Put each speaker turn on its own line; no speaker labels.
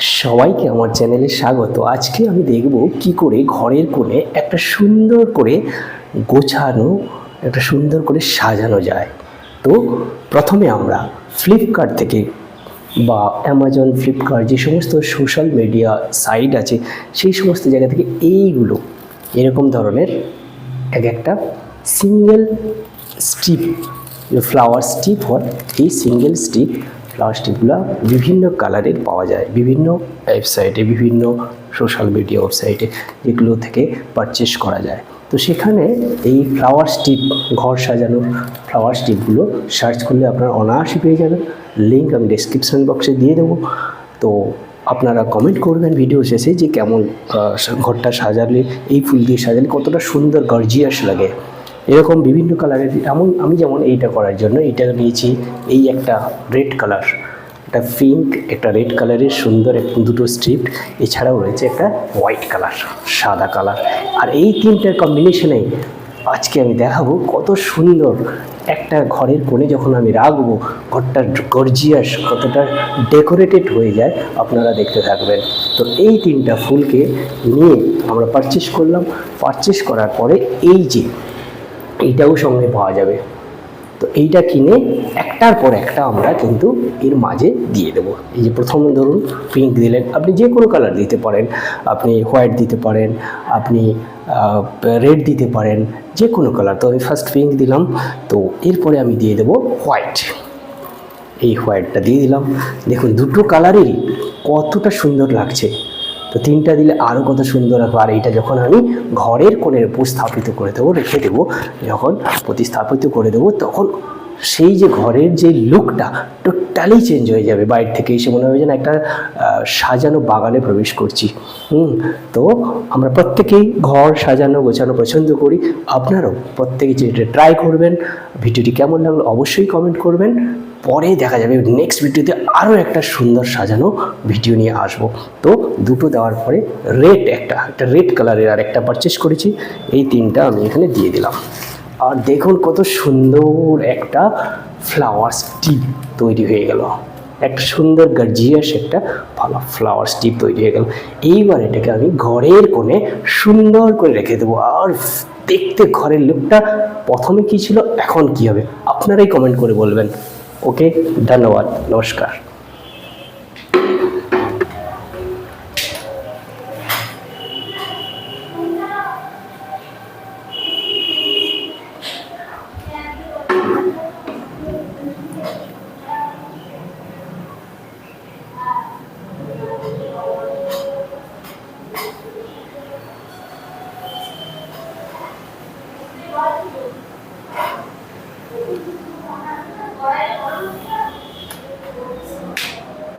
সবাইকে আমার চ্যানেলে স্বাগত। আজকে আমি দেখব কি করে ঘরের কোণে একটা সুন্দর করে গোছানো, একটা সুন্দর করে সাজানো যায়। তো প্রথমে আমরা ফ্লিপকার্ট থেকে বা অ্যামাজন ফ্লিপকার্ট যে সমস্ত সোশ্যাল মিডিয়া সাইট আছে, সেই সমস্ত জায়গা থেকে এইগুলো এরকম ধরনের এক একটা সিঙ্গেল স্ট্রিপ ফ্লাওয়ার স্টিপ হয়। এই সিঙ্গেল স্টিপ ফ্লাওয়ার বিভিন্ন কালারের পাওয়া যায়, বিভিন্ন ওয়েবসাইটে, বিভিন্ন সোশ্যাল মিডিয়া ওয়েবসাইটে যেগুলো থেকে পারচেস করা যায়। তো সেখানে এই ফ্লাওয়ার স্টিপ ঘর সাজানোর ফ্লাওয়ার স্টিপগুলো সার্চ করলে আপনারা অনায়াসে পেয়ে যাবেন। লিঙ্ক আমি ডেসক্রিপশন বক্সে দিয়ে দেবো। তো আপনারা কমেন্ট করবেন ভিডিও শেষে যে কেমন ঘরটা সাজালে, এই ফুল দিয়ে সাজালে কতটা সুন্দর গর্জিয়াস লাগে। এরকম বিভিন্ন কালারের এমন, আমি যেমন এইটা করার জন্য এইটা নিয়েছি, এই একটা রেড কালার একটা পিঙ্ক একটা রেড কালারের সুন্দর দুটো স্ট্রিপ এছাড়াও রয়েছে একটা হোয়াইট কালার সাদা কালার আর এই তিনটার কম্বিনেশনে আজকে আমি দেখাবো কত সুন্দর একটা ঘরের কোণে যখন আমি রাখব, ঘরটা গর্জিয়াস কতটা ডেকোরেটেড হয়ে যায়, আপনারা দেখতে থাকবেন। তো এই তিনটা ফুলকে নিয়ে আমরা পারচেস করলাম। পারচেস করার পরে এই যে এইটাও সঙ্গে পাওয়া যাবে। তো এইটা কিনে একটার পর একটা আমরা কিন্তু এর মাঝে দিয়ে দেবো। এই যে প্রথম ধরুন পিঙ্ক দিলেন, আপনি যে কোনো কালার দিতে পারেন। আপনি হোয়াইট দিতে পারেন, আপনি রেড দিতে পারেন, যে কোনো কালার তো আমি ফার্স্ট পিঙ্ক দিলাম, তো এরপরে আমি দিয়ে দেবো হোয়াইট এই হোয়াইটটা দিয়ে দিলাম। দেখুন, দুটো কালারেরই কতটা সুন্দর লাগছে। তো তিনটা দিলে আরও কত সুন্দর হবে। আর এইটা যখন আমি ঘরের কোণের উপর স্থাপিত করে দেবো, রেখে দেবো, যখন প্রতিস্থাপিত করে দেবো, তখন সেই যে ঘরের যে লুকটা টোটালি চেঞ্জ হয়ে যাবে। বাইরে থেকে এসে মনে হবে যেন একটা সাজানো বাগানে প্রবেশ করছি। হুম, তো আমরা প্রত্যেকেই ঘর সাজানো, গোছানো পছন্দ করি। আপনারাও প্রত্যেকে যেটা ট্রাই করবেন, ভিডিওটি কেমন লাগল অবশ্যই কমেন্ট করবেন। পরে দেখা যাবে নেক্সট ভিডিওতে আরও একটা সুন্দর সাজানো ভিডিও নিয়ে আসব। তো দুটো দেওয়ার পরে রেড একটা একটা রেড কালারের আর একটা পারচেস করেছি। এই তিনটা আমি এখানে দিয়ে দিলাম। আর দেখুন কত সুন্দর একটা ফ্লাওয়ার স্টিপ তৈরি হয়ে গেল। একটা সুন্দর গার্জিয়াস একটা ভালো ফ্লাওয়ার স্টিপ তৈরি হয়ে গেল। এইবার এটাকে আমি ঘরের কোণে সুন্দর করে রেখে দেবো। আর দেখতে ঘরের লোকটা প্রথমে কী ছিল, এখন কি হবে, আপনারাই কমেন্ট করে বলবেন। ওকে, ধন্যবাদ, নমস্কার।